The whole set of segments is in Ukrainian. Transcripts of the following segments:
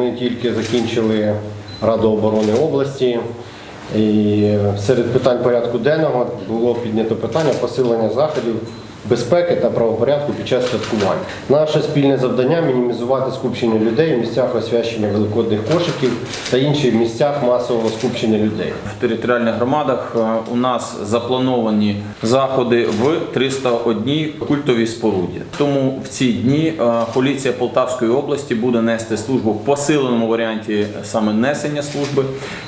Ми тільки закінчили Раду оборони області. І серед питань порядку денного було піднято питання посилення заходів безпеки та правопорядку під час святкувань. Наше спільне завдання мінімізувати скупчення людей в місцях освячення великодних кошиків та інших місцях масового скупчення людей. В територіальних громадах е, у нас заплановані заходи в 301 культовій споруді. Тому в ці дні е, поліція Полтавської області буде нести службу в посиленому варіанті саме несення служби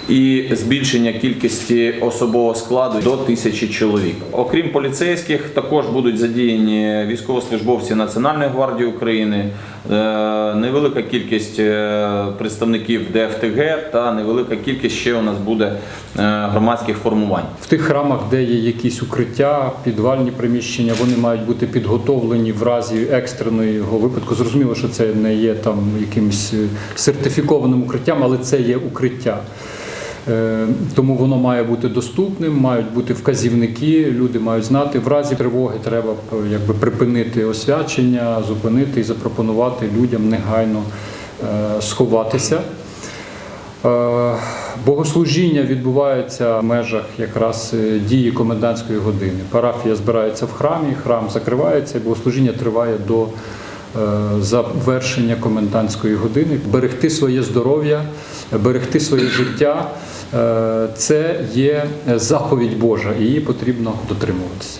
і збільшення кількості особового складу до тисячі чоловік. Окрім поліцейських, також будуть задіяні військовослужбовці Національної гвардії України, е, невелика кількість е, представників ДФТГ та невелика кількість ще у нас буде е, громадських формувань. В тих храмах, де є якісь укриття, підвальні приміщення, вони мають бути підготовлені в разі екстреного випадку. Зрозуміло, що це не є там якимось сертифікованим укриттям, але це є укриття. Е, Тому воно має бути доступним, мають бути вказівники, люди мають знати. В разі тривоги треба е, якби припинити освячення, зупинити і запропонувати людям негайно е, сховатися. Богослужіння відбувається в межах якраз дії комендантської години. Парафія збирається в храмі, храм закривається, богослужіння триває до завершення комендантської години. Берегти своє здоров'я, берегти своє життя е, це є заповідь Божа, і її потрібно дотримуватися.